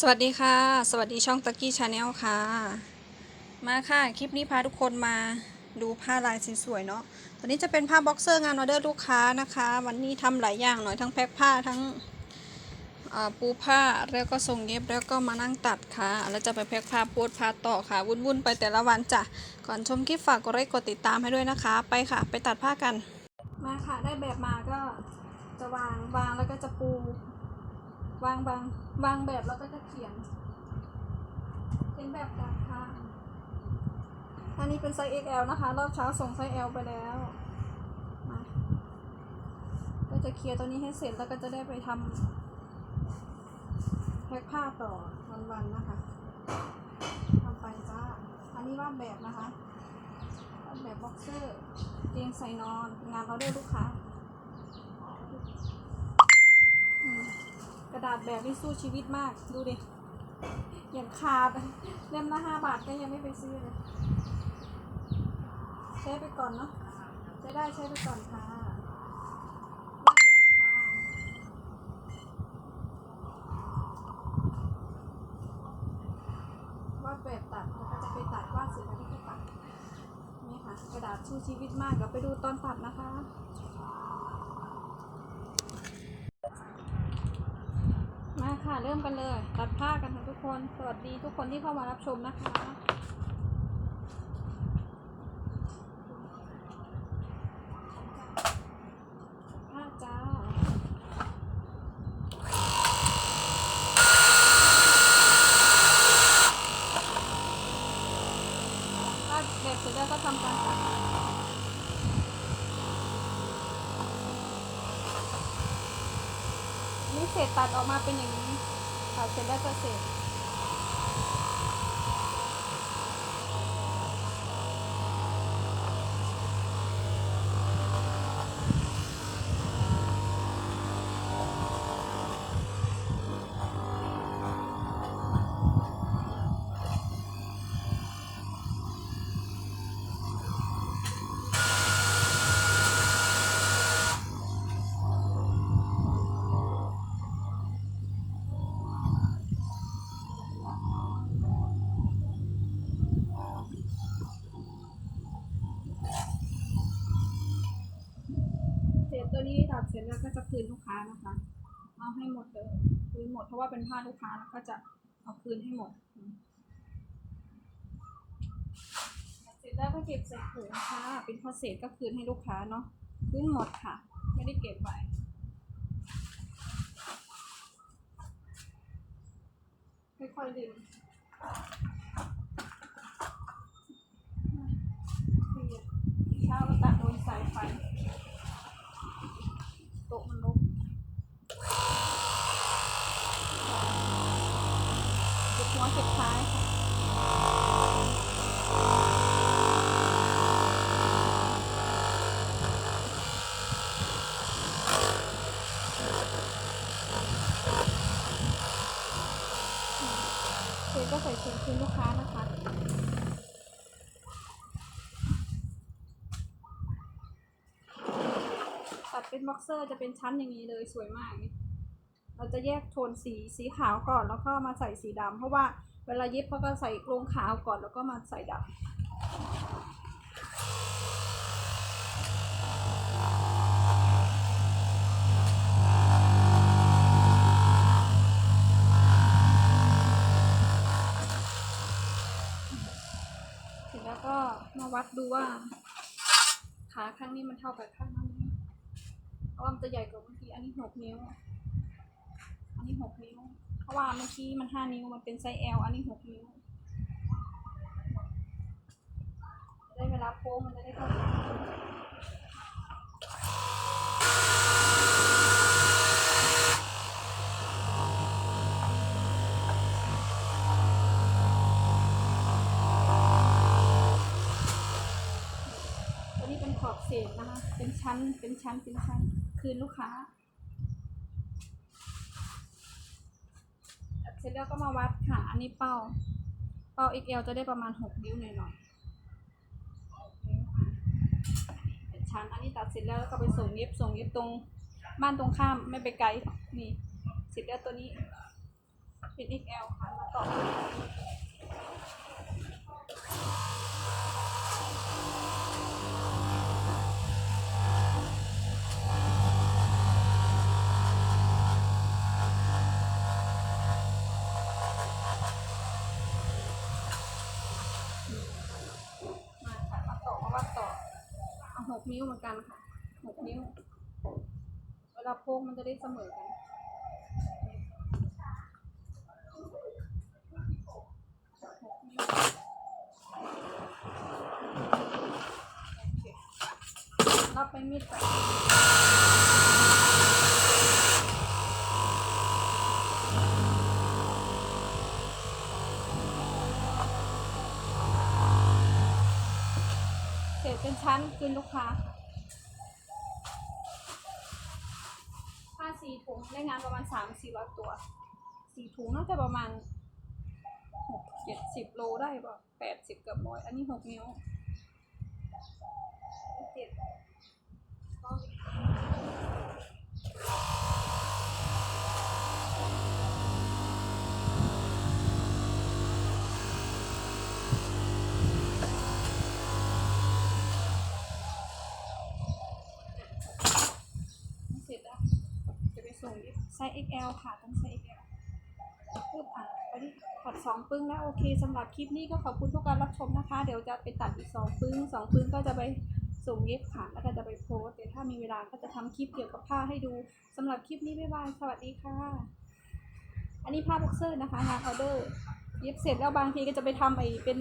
สวัสดีค่ะ สวัสดีช่องตะกี้ชาแนลค่ะ มาค่ะ คลิปนี้พาทุกคนมาดูผ้าลายสวยๆเนาะตอนนี้จะเป็นผ้าบ็อกเซอร์งานออเดอร์ลูกค้านะคะ วันนี้ทำหลายอย่างหน่อยทั้งแพ็คผ้าทั้งปูผ้าแล้วก็ส่งเย็บแล้วก็มานั่งตัดค่ะ แล้วจะไปแพ็คผ้าโพสต์ผ้าต่อค่ะ วุ่นๆไปแต่ละวันจ้ะก่อนชมคลิปฝากกดไลค์กดติดตามให้ด้วยนะคะ ไปค่ะ ไปตัดผ้ากัน มาค่ะได้แบบมาก็จะวางวางแล้วก็จะปู วางบางวางแบบแล้วก็จะเขียน เป็นแบบกลางค่ะอันนี้เป็นไซส์ XL นะคะ รอบเช้าส่งไซส์ L ไปแล้วมาก็จะเคลียร์ตัวนี้ให้เสร็จแล้วก็จะได้ไปทำแพ็คผ้าต่อวันๆนะคะทำไปจ้า อันนี้ว่าแบบนะคะ แบบบ็อกเซอร์เตียงใส่นอน งานเราได้ลูกค้าอืม ก ระดาษแบบนี้สู้ชีวิตมาก ดูดิ อย่างขาดเล่มละห้าบาทก็ยังไม่ไปซื้อเลยใช้ไปก่อนเนาะใช้ได้ใช้ไปก่อนค่ะวาดแบบค่ะวาดแบบตัดแล้วก็จะไปตัดวาดเสร็จแล้วก็ตัดนี่ค่ะ กระดาษสู้ชีวิตมากเดี๋ยวไปดูตอนตัดนะคะ มา ค่ะ เริ่มกันเลย ตัดผ้ากันค่ะทุกคน สวัสดีทุกคนที่เข้ามารับชมนะคะ ผ้าจ้า ถ้าเด็ดเสร็จแล้วก็ทำการตัด นี่เศษตัดออกมาเป็นอย่างนี้ค่ะเสร็จแล้วก็เสร็จเศษ ตัวนี้ตัดเสร็จแล้วก็จะคืนลูกค้านะคะเอาให้หมดเลยคืนหมดเพราะว่าเป็นผ้าลูกค้าแล้วก็จะเอาคืนให้หมดเสร็จแล้วก็เก็บใส่ถุงค่ะเป็นพอเศษก็คืนให้ลูกค้าเนาะคืนหมดค่ะ ไม่ได้เก็บไว้ค่อยๆดึงเช้าเราตัดโดนสายไฟโต๊ะมันลุกเก็บ หัวเก็บท้ายค่ะเจ๊ก็ใส่ถุงคืนลูกค้านะคะตัดเป็นบ็อกเซอร์จะเป็นชั้นอย่างนี้เลยสวยมากนี่เรา จะแยกโทนสีสีขาวก่อนแล้วก็มาใส่สีดำเพราะว่าเวลาเย็บเขาก็ใส่ลงขาวก่อนแล้วก็มาใส่ดำเสร็จแล้วก็มาวัดดูว่า ขาข้างนี้มันเท่ากับข้างนั้นไหมเพราะว่ามันจะใหญ่กว่าเมื่อกี้อันนี้หกนิ้วอั นี้หกนิ้ว เพราะว่าเมื่อกี้มันห้านิ้วมันเป็นไซส์ L อันนี้หกนิ้วได้เวลาโค้งมันจะได้เท่ากันตัวนี้เป็นขอบเศษนะคะ เป็นชั้น เป็นชั้น เป็นชั้น คืนลูกค้า เส ร็จแล้วก็มาวัดค่ะ อันนี้เป้า เป้า XL จะได้ประมาณหกนิ้วหน่อยหน่อยๆชั้นอันนี้ตัดเสร็จแล้วแล้วก็ไปส่งเย็บส่งเย็บตรงบ้านตรงข้ามไม่ไปไกลนี่เสร็จแล้วตัวนี้เป็น XL ค่ะมาต่อ 6 นิ้วเหมือนกันค่ะหกนิ้ว เวลาโพกมันจะได้เสมอกันรับไปมีดไป ชั้นคืนลูกค้าผ้าสี่ถุงได้งานประมาณสามสี่ร้อยตัวสี่ถุงน่าจะประมาณหกเจ็ดสิบโลได้ป่ะแปดสิบเกือบร้อยอันนี้หกนิ้วเจ็ด ไซส์ XL ค่ะต้องไซส์ XL ปึ๊บอะตอนนี้ตัดสองปึ้งแล้วโอเคสำหรับคลิปนี้ก็ขอบคุณทุกการรับชมนะคะ เดี๋ยวจะไปตัดอีกสองปึ้งสองปึ้งก็จะไปส่งเย็บค่ะแล้วก็จะไปโพสต์เดี๋ยวถ้ามีเวลาก็จะทำคลิปเกี่ยวกับผ้าให้ดูสำหรับคลิปนี้บ๊ายบายสวัสดีค่ะ อันนี้ผ้าบ็อกเซอร์นะคะงานออเดอร์เย็บเสร็จแล้วบางทีก็จะไปทำไอ้เป็น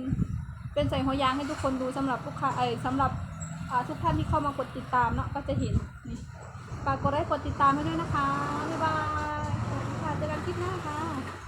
เป็นใส่หัวยางให้ทุกคนดูสำหรับลูกค้าเอ้สำหรับทุกท่านที่เข้ามากดติดตามเนาะก็จะเห็น ฝากกดไลค์กดติดตามให้ด้วยนะคะ บ๊ายบายสวัสดีค่ะเจอกันคลิปหน้าค่ะ